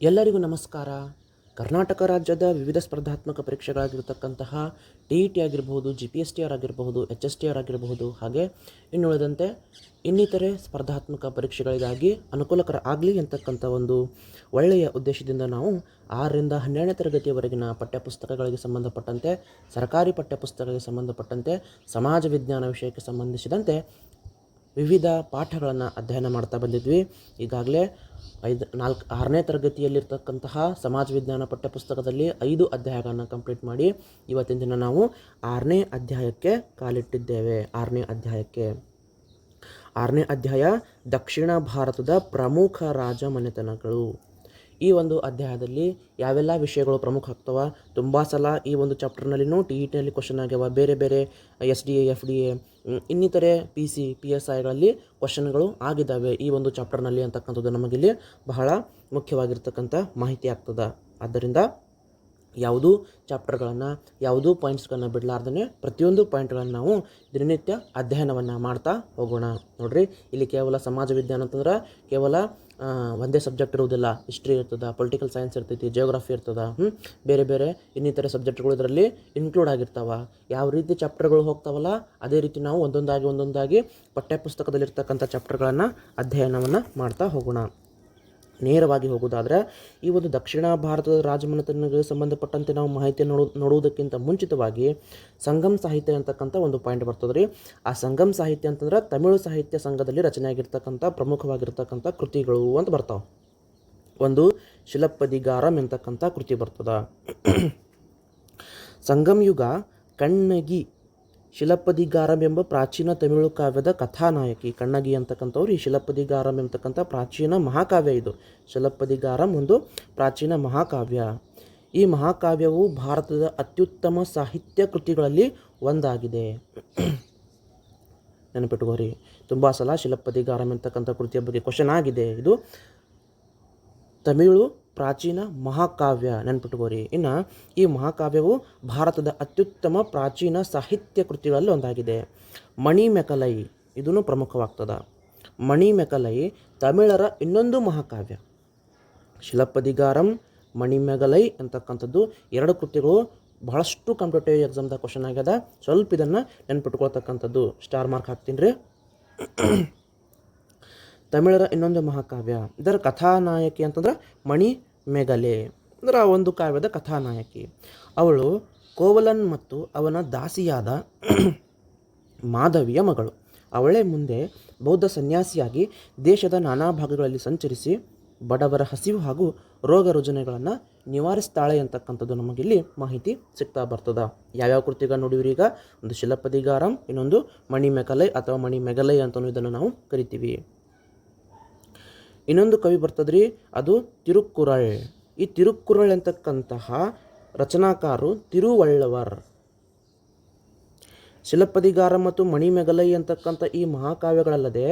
ಎಲ್ಲರಿಗೂ ನಮಸ್ಕಾರ. ಕರ್ನಾಟಕ ರಾಜ್ಯದ ವಿವಿಧ ಸ್ಪರ್ಧಾತ್ಮಕ ಪರೀಕ್ಷೆಗಳಾಗಿರ್ತಕ್ಕಂತಹ ಟಿ ಇ ಟಿ ಆಗಿರಬಹುದು, G P S T R ಆಗಿರಬಹುದು, ಎಚ್ ಎಸ್ ಟಿ ಆರ್ ಆಗಿರಬಹುದು, ಹಾಗೆ ಇನ್ನುಳಿದಂತೆ ಇನ್ನಿತರೆ ಸ್ಪರ್ಧಾತ್ಮಕ ಪರೀಕ್ಷೆಗಳಿಗಾಗಿ ಅನುಕೂಲಕರ ಆಗಲಿ ಅಂತಕ್ಕಂಥ ಒಂದು ಒಳ್ಳೆಯ ಉದ್ದೇಶದಿಂದ ನಾವು ಆರರಿಂದ ಹನ್ನೆರಡನೇ ತರಗತಿಯವರೆಗಿನ ಪಠ್ಯಪುಸ್ತಕಗಳಿಗೆ ಸಂಬಂಧಪಟ್ಟಂತೆ, ಸರ್ಕಾರಿ ಪಠ್ಯಪುಸ್ತಕಗಳಿಗೆ ಸಂಬಂಧಪಟ್ಟಂತೆ, ಸಮಾಜ ವಿಜ್ಞಾನ ವಿಷಯಕ್ಕೆ ಸಂಬಂಧಿಸಿದಂತೆ ವಿವಿಧ ಪಾಠಗಳನ್ನು ಅಧ್ಯಯನ ಮಾಡ್ತಾ ಬಂದಿದ್ವಿ. ಈಗಾಗಲೇ ಐದು, ನಾಲ್ಕು, ಆರನೇ ತರಗತಿಯಲ್ಲಿರ್ತಕ್ಕಂತಹ ಸಮಾಜ ವಿಜ್ಞಾನ ಪಠ್ಯಪುಸ್ತಕದಲ್ಲಿ ಐದು ಅಧ್ಯಾಯಗಳನ್ನು ಕಂಪ್ಲೀಟ್ ಮಾಡಿ ಇವತ್ತಿನ ದಿನ ನಾವು ಆರನೇ ಅಧ್ಯಾಯಕ್ಕೆ ಕಾಲಿಟ್ಟಿದ್ದೇವೆ. ಆರನೇ ಅಧ್ಯಾಯಕ್ಕೆ. ಆರನೇ ಅಧ್ಯಾಯ ದಕ್ಷಿಣ ಭಾರತದ ಪ್ರಮುಖ ರಾಜಮನೆತನಗಳು. ಈ ಒಂದು ಅಧ್ಯಾಯದಲ್ಲಿ ಯಾವೆಲ್ಲ ವಿಷಯಗಳು ಪ್ರಮುಖ ಆಗ್ತವೆ, ತುಂಬ ಸಲ ಈ ಒಂದು ಚಾಪ್ಟರ್ನಲ್ಲಿನೂ ಟಿ ಇ ಟಿನಲ್ಲಿ ಕ್ವಶನ್ ಆಗ್ಯಾವ, ಬೇರೆ ಬೇರೆ S D A, F D A ಇನ್ನಿತರೆ ಪಿ ಸಿ, ಪಿ ಎಸ್ ಐಗಳಲ್ಲಿ ಕ್ವಶನ್ಗಳು ಆಗಿದ್ದಾವೆ ಈ ಒಂದು ಚಾಪ್ಟರ್ನಲ್ಲಿ ಅಂತಕ್ಕಂಥದ್ದು ನಮಗಿಲ್ಲಿ ಬಹಳ ಮುಖ್ಯವಾಗಿರ್ತಕ್ಕಂಥ ಮಾಹಿತಿ ಆಗ್ತದೆ. ಆದ್ದರಿಂದ ಯಾವುದೂ ಚಾಪ್ಟರ್ಗಳನ್ನು, ಯಾವುದೂ ಪಾಯಿಂಟ್ಸ್ಗಳನ್ನು ಬಿಡಲಾರ್ದೇ ಪ್ರತಿಯೊಂದು ಪಾಯಿಂಟ್ಗಳನ್ನು ನಾವು ದಿನನಿತ್ಯ ಅಧ್ಯಯನವನ್ನು ಮಾಡ್ತಾ ಹೋಗೋಣ. ನೋಡಿರಿ, ಇಲ್ಲಿ ಕೇವಲ ಸಮಾಜ ವಿಜ್ಞಾನ ಅಂತಂದ್ರೆ ಕೇವಲ ಒಂದೇ ಸಬ್ಜೆಕ್ಟ್ ಇರುವುದಿಲ್ಲ. ಹಿಸ್ಟ್ರಿ ಇರ್ತದೆ ಪೊಲಿಟಿಕಲ್ ಸೈನ್ಸ್ ಇರ್ತೈತಿ ಜಿಯೋಗ್ರಫಿ ಇರ್ತದೆ ಬೇರೆ ಬೇರೆ ಇನ್ನಿತರ ಸಬ್ಜೆಕ್ಟ್ಗಳು ಇದರಲ್ಲಿ ಇನ್ಕ್ಲೂಡ್ ಆಗಿರ್ತಾವೆ. ಯಾವ ರೀತಿ ಚಾಪ್ಟರ್ಗಳು ಹೋಗ್ತಾವಲ್ಲ, ಅದೇ ರೀತಿ ನಾವು ಒಂದೊಂದಾಗಿ ಒಂದೊಂದಾಗಿ ಪಠ್ಯಪುಸ್ತಕದಲ್ಲಿರ್ತಕ್ಕಂಥ ಚಾಪ್ಟರ್ಗಳನ್ನು ಅಧ್ಯಯನವನ್ನು ಮಾಡ್ತಾ ಹೋಗೋಣ. ನೇರವಾಗಿ ಹೋಗೋದಾದರೆ ಈ ಒಂದು ದಕ್ಷಿಣ ಭಾರತದ ರಾಜಮನೆತನಗಳಿಗೆ ಸಂಬಂಧಪಟ್ಟಂತೆ ನಾವು ಮಾಹಿತಿ ನೋಡೋ, ನೋಡುವುದಕ್ಕಿಂತ ಮುಂಚಿತವಾಗಿ ಸಂಗಮ್ ಸಾಹಿತ್ಯ ಅಂತಕ್ಕಂಥ ಒಂದು ಪಾಯಿಂಟ್ ಬರ್ತದೆ ರೀ ಆ ಸಂಗಮ್ ಸಾಹಿತ್ಯ ಅಂತಂದ್ರೆ ತಮಿಳು ಸಾಹಿತ್ಯ ಸಂಘದಲ್ಲಿ ರಚನೆಯಾಗಿರ್ತಕ್ಕಂಥ, ಪ್ರಮುಖವಾಗಿರ್ತಕ್ಕಂಥ ಕೃತಿಗಳು ಅಂತ ಬರ್ತಾವೆ. ಒಂದು ಶಿಲಪ್ಪದಿಗಾರಂ ಎಂತಕ್ಕಂಥ ಕೃತಿ ಬರ್ತದ. ಸಂಗಮ್ ಯುಗ ಕಣ್ಣಗಿ ಶಿಲಪ್ಪದಿಗಾರಂ ಎಂಬ ಪ್ರಾಚೀನ ತಮಿಳು ಕಾವ್ಯದ ಕಥಾನಾಯಕಿ, ಕಣ್ಣಗಿ ಅಂತಕ್ಕಂಥವ್ರು ಈ ಶಿಲಪ್ಪದಿಗಾರಂ ಎಂಬತಕ್ಕಂಥ ಪ್ರಾಚೀನ ಮಹಾಕಾವ್ಯ ಇದು. ಶಿಲಪ್ಪದಿಗಾರಂ ಒಂದು ಪ್ರಾಚೀನ ಮಹಾಕಾವ್ಯ. ಈ ಮಹಾಕಾವ್ಯವು ಭಾರತದ ಅತ್ಯುತ್ತಮ ಸಾಹಿತ್ಯ ಕೃತಿಗಳಲ್ಲಿ ಒಂದಾಗಿದೆ. ನೆನಪಿಟ್ಕೋರಿ ತುಂಬ ಸಲ ಶಿಲಪ್ಪದಿಗಾರಂ ಎಂತಕ್ಕಂಥ ಕೃತಿಯ ಬಗ್ಗೆ ಕ್ವಶನ್ ಆಗಿದೆ. ಇದು ತಮಿಳು ಪ್ರಾಚೀನ ಮಹಾಕಾವ್ಯ ನೆನ್ಪಿಟ್ಕೋರಿ. ಇನ್ನು ಈ ಮಹಾಕಾವ್ಯವು ಭಾರತದ ಅತ್ಯುತ್ತಮ ಪ್ರಾಚೀನ ಸಾಹಿತ್ಯ ಕೃತಿಗಳಲ್ಲಿ ಒಂದಾಗಿದೆ. ಮಣಿಮೆಕಲೈ ಇದೂ ಪ್ರಮುಖವಾಗ್ತದ. ಮಣಿಮೆಕಲೈ ತಮಿಳರ ಇನ್ನೊಂದು ಮಹಾಕಾವ್ಯ. ಶಿಲಪದಿಗಾರಂ ಮಣಿಮೆಗಲೈ ಅಂತಕ್ಕಂಥದ್ದು ಎರಡು ಕೃತಿಗಳು ಬಹಳಷ್ಟು ಕಾಂಪಿಟೇಟಿವ್ ಎಕ್ಸಾಮ್ದ ಕ್ವಶನ್ ಆಗ್ಯದ. ಸ್ವಲ್ಪ ಇದನ್ನು ನೆನ್ಪಿಟ್ಕೊಳ್ತಕ್ಕಂಥದ್ದು. ಸ್ಟಾರ್ ಮಾರ್ಕ್ ಹಾಕ್ತೀನಿ ರೀ. ತಮಿಳರ ಇನ್ನೊಂದು ಮಹಾಕಾವ್ಯ. ಇದರ ಕಥಾನಾಯಕಿ ಅಂತಂದ್ರೆ ಮಣಿ ಮೇಘಲೆ ಅಂದ್ರೆ ಆ ಒಂದು ಕಾವ್ಯದ ಕಥಾನಾಯಕಿ. ಅವಳು ಕೋವಲನ್ ಮತ್ತು ಅವನ ದಾಸಿಯಾದ ಮಾಧವಿಯ ಮಗಳು. ಅವಳೇ ಮುಂದೆ ಬೌದ್ಧ ಸನ್ಯಾಸಿಯಾಗಿ ದೇಶದ ನಾನಾ ಭಾಗಗಳಲ್ಲಿ ಸಂಚರಿಸಿ ಬಡವರ ಹಸಿವು ಹಾಗೂ ರೋಗ ರುಜಿನಗಳನ್ನು ನಿವಾರಿಸ್ತಾಳೆ ಅಂತಕ್ಕಂಥದ್ದು ನಮಗಿಲ್ಲಿ ಮಾಹಿತಿ ಸಿಗ್ತಾ ಬರ್ತದ. ಯಾವ್ಯಾವ ಕೃತಿಗಳು ನೋಡಿವ್ರಿ ಈಗ? ಒಂದು ಶಿಲಪದಿಗಾರಂ, ಇನ್ನೊಂದು ಮಣಿ ಮೆಕಲೈ ಅಥವಾ ಮಣಿ ಮೆಗಲೈ ಅಂತಲೂ ಇದನ್ನು ನಾವು ಕರಿತೀವಿ. ಇನ್ನೊಂದು ಕವಿ ಬರ್ತದ್ರಿ, ಅದು ತಿರುಕ್ಕುರಳ್. ಈ ತಿರುಕ್ಕುರಳ್ ಅಂತಕ್ಕಂತಹ ರಚನಾಕಾರರು ತಿರುವಳ್ಳವರ್. ಶಿಲಪದಿಗಾರ ಮತ್ತು ಮಣಿಮೆಗಲೈ ಅಂತಕ್ಕಂಥ ಈ ಮಹಾಕಾವ್ಯಗಳಲ್ಲದೆ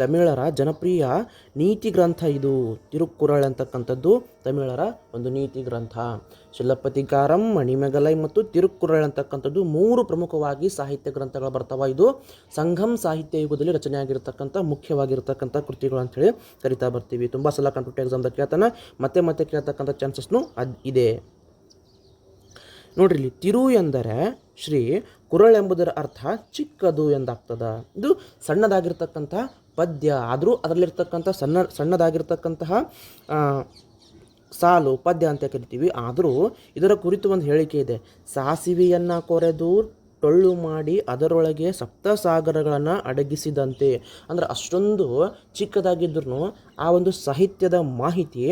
ತಮಿಳರ ಜನಪ್ರಿಯ ನೀತಿ ಗ್ರಂಥ ಇದು. ತಿರುಕ್ಕುರಳ್ ಅಂತಕ್ಕಂಥದ್ದು ತಮಿಳರ ಒಂದು ನೀತಿ ಗ್ರಂಥ. ಶಿಲಪ್ಪದಿಗಾರಂ ಮಣಿಮೆಗಲೈ ಮತ್ತು ತಿರುಕ್ಕುರಳ್ ಅಂತಕ್ಕಂಥದ್ದು ಮೂರು ಪ್ರಮುಖವಾಗಿ ಸಾಹಿತ್ಯ ಗ್ರಂಥಗಳು ಬರ್ತಾವ ಇದು. ಸಂಘಂ ಸಾಹಿತ್ಯ ಯುಗದಲ್ಲಿ ರಚನೆಯಾಗಿರ್ತಕ್ಕಂಥ, ಮುಖ್ಯವಾಗಿರ್ತಕ್ಕಂಥ ಕೃತಿಗಳು ಅಂಥೇಳಿ ಕರಿತಾ ಬರ್ತೀವಿ. ತುಂಬ ಸಲ ಕಂಪ್ಯೂಟರ್ ಎಕ್ಸಾಮ್ದಾಗ ಕೇಳ್ತಾನೆ, ಮತ್ತೆ ಮತ್ತೆ ಕೇಳ್ತಕ್ಕಂಥ ಚಾನ್ಸಸ್ನು ಅದು ಇದೆ. ನೋಡ್ರಿ ಇಲ್ಲಿ ತಿರು ಎಂದರೆ ಶ್ರೀ ಕುರಳ್ ಎಂಬುದರ ಅರ್ಥ ಚಿಕ್ಕದು ಎಂದಾಗ್ತದ. ಇದು ಸಣ್ಣದಾಗಿರ್ತಕ್ಕಂಥ ಪದ್ಯ, ಆದರೂ ಅದರಲ್ಲಿರ್ತಕ್ಕಂಥ ಸಣ್ಣ, ಸಣ್ಣದಾಗಿರ್ತಕ್ಕಂತಹ ಸಾಲು ಪದ್ಯ ಅಂತ ಕರಿತೀವಿ. ಆದರೂ ಇದರ ಕುರಿತು ಒಂದು ಹೇಳಿಕೆ ಇದೆ. ಸಾಸಿವೆಯನ್ನು ಕೊರೆದು ಟೊಳ್ಳು ಮಾಡಿ ಅದರೊಳಗೆ ಸಪ್ತಸಾಗರಗಳನ್ನು ಅಡಗಿಸಿದಂತೆ. ಅಂದ್ರೆ ಅಷ್ಟೊಂದು ಚಿಕ್ಕದಾಗಿದ್ರೂ ಆ ಒಂದು ಸಾಹಿತ್ಯದ ಮಾಹಿತಿ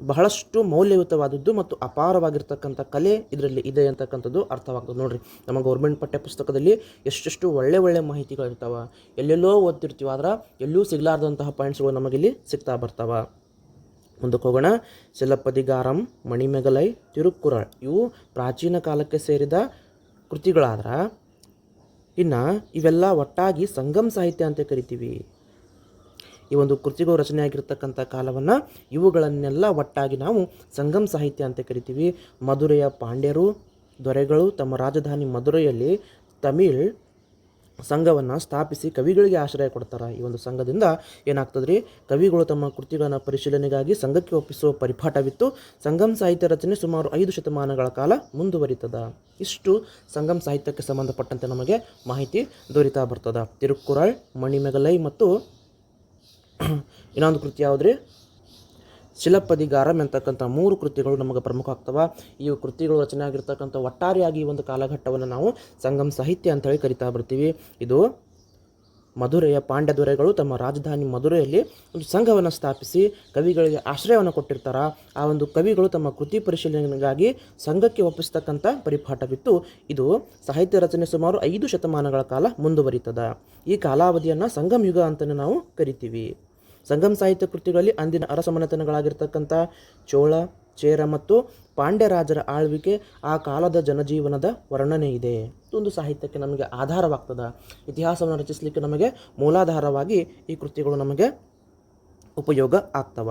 ಬಹಳಷ್ಟು ಮೌಲ್ಯಯುತವಾದದ್ದು ಮತ್ತು ಅಪಾರವಾಗಿರ್ತಕ್ಕಂಥ ಕಲೆ ಇದರಲ್ಲಿ ಇದೆ ಅಂತಕ್ಕಂಥದ್ದು ಅರ್ಥವಾಗ್ತದೆ. ನೋಡಿರಿ ನಮ್ಮ ಗೌರ್ಮೆಂಟ್ ಪಠ್ಯ ಪುಸ್ತಕದಲ್ಲಿ ಎಷ್ಟೆಷ್ಟು ಒಳ್ಳೆ ಒಳ್ಳೆ ಮಾಹಿತಿಗಳಿರ್ತಾವೆ ಎಲ್ಲೆಲ್ಲೋ ಓದ್ತಿರ್ತೀವಿ, ಆದ್ರೆ ಎಲ್ಲೂ ಸಿಗಲಾರ್ದಂತಹ ಪಾಯಿಂಟ್ಸ್ಗಳು ನಮಗಿಲ್ಲಿ ಸಿಗ್ತಾ ಬರ್ತಾವೆ. ಮುಂದಕ್ಕೆ ಹೋಗೋಣ. ಸಿಲಪ್ಪದಿಗಾರಂ ಮಣಿಮೆಗಲೈ, ತಿರುಕ್ಕುರಳ್. ಇವು ಪ್ರಾಚೀನ ಕಾಲಕ್ಕೆ ಸೇರಿದ ಕೃತಿಗಳಾದ್ರೆ ಇನ್ನು ಇವೆಲ್ಲ ಒಟ್ಟಾಗಿ ಸಂಗಮ್ ಸಾಹಿತ್ಯ ಅಂತ ಕರಿತೀವಿ. ಈ ಒಂದು ಕೃತಿಗಳು ರಚನೆ ಆಗಿರ್ತಕ್ಕಂಥ ಕಾಲವನ್ನು ಇವುಗಳನ್ನೆಲ್ಲ ಒಟ್ಟಾಗಿ ನಾವು ಸಂಗಮ್ ಸಾಹಿತ್ಯ ಅಂತ ಕರಿತೀವಿ. ಮಧುರೆಯ ಪಾಂಡ್ಯರು, ದೊರೆಗಳು ತಮ್ಮ ರಾಜಧಾನಿ ಮಧುರೆಯಲ್ಲಿ ತಮಿಳ್ ಸಂಘವನ್ನು ಸ್ಥಾಪಿಸಿ ಕವಿಗಳಿಗೆ ಆಶ್ರಯ ಕೊಡ್ತಾರೆ. ಈ ಒಂದು ಸಂಘದಿಂದ ಏನಾಗ್ತದೆ ರೀ ಕವಿಗಳು ತಮ್ಮ ಕೃತಿಗಳನ್ನು ಪರಿಶೀಲನೆಗಾಗಿ ಸಂಘಕ್ಕೆ ಒಪ್ಪಿಸುವ ಪರಿಪಾಠವಿತ್ತು. ಸಂಗಮ್ ಸಾಹಿತ್ಯ ರಚನೆ ಸುಮಾರು ಐದು ಶತಮಾನಗಳ ಕಾಲ ಮುಂದುವರಿತದ. ಇಷ್ಟು ಸಂಗಮ್ ಸಾಹಿತ್ಯಕ್ಕೆ ಸಂಬಂಧಪಟ್ಟಂತೆ ನಮಗೆ ಮಾಹಿತಿ ದೊರೀತಾ ಬರ್ತದ. ತಿರುಕುರಳ್ ಮಣಿಮೆಗಲೈ ಮತ್ತು ಇನ್ನೊಂದು ಕೃತಿ ಯಾವುದ್ರಿ? ಶಿಲಪ್ಪದಿಗಾರಂ ಎಂತಕ್ಕಂಥ ಮೂರು ಕೃತಿಗಳು ನಮಗೆ ಪ್ರಮುಖ ಆಗ್ತವೆ. ಈ ಕೃತಿಗಳು ರಚನೆ ಆಗಿರ್ತಕ್ಕಂಥ ಒಟ್ಟಾರೆಯಾಗಿ ಒಂದು ಕಾಲಘಟ್ಟವನ್ನು ನಾವು ಸಂಗಮ್ ಸಾಹಿತ್ಯ ಅಂತೇಳಿ ಕರಿತಾ ಬರ್ತೀವಿ. ಇದು ಮಧುರೆಯ ಪಾಂಡ್ಯ ದೊರೆಗಳು ತಮ್ಮ ರಾಜಧಾನಿ ಮಧುರೆಯಲ್ಲಿ ಒಂದು ಸಂಘವನ್ನು ಸ್ಥಾಪಿಸಿ ಕವಿಗಳಿಗೆ ಆಶ್ರಯವನ್ನು ಕೊಟ್ಟಿರ್ತಾರೆ. ಆ ಒಂದು ಕವಿಗಳು ತಮ್ಮ ಕೃತಿ ಪರಿಶೀಲನೆಗಾಗಿ ಸಂಘಕ್ಕೆ ಒಪ್ಪಿಸ್ತಕ್ಕಂಥ ಪರಿಪಾಠವಿತ್ತು. ಇದು ಸಾಹಿತ್ಯ ರಚನೆ ಸುಮಾರು ಐದು ಶತಮಾನಗಳ ಕಾಲ ಮುಂದುವರಿತದ. ಈ ಕಾಲಾವಧಿಯನ್ನು ಸಂಗಮ ಯುಗ ಅಂತಲೇ ನಾವು ಕರಿತೀವಿ. ಸಂಗಮ್ ಸಾಹಿತ್ಯ ಕೃತಿಗಳಲ್ಲಿ ಅಂದಿನ ಅರಸಮನೆತನಗಳಾಗಿರ್ತಕ್ಕಂಥ ಚೋಳ, ಚೇರ ಮತ್ತು ಪಾಂಡ್ಯ ರಾಜರ ಆಳ್ವಿಕೆ ಆ ಕಾಲದ ಜನಜೀವನದ ವರ್ಣನೆ ಇದೆ. ಒಂದು ಸಾಹಿತ್ಯಕ್ಕೆ ನಮಗೆ ಆಧಾರವಾಗ್ತದೆ. ಇತಿಹಾಸವನ್ನು ರಚಿಸಲಿಕ್ಕೆ ನಮಗೆ ಮೂಲಾಧಾರವಾಗಿ ಈ ಕೃತಿಗಳು ನಮಗೆ ಉಪಯೋಗ ಆಗ್ತವ.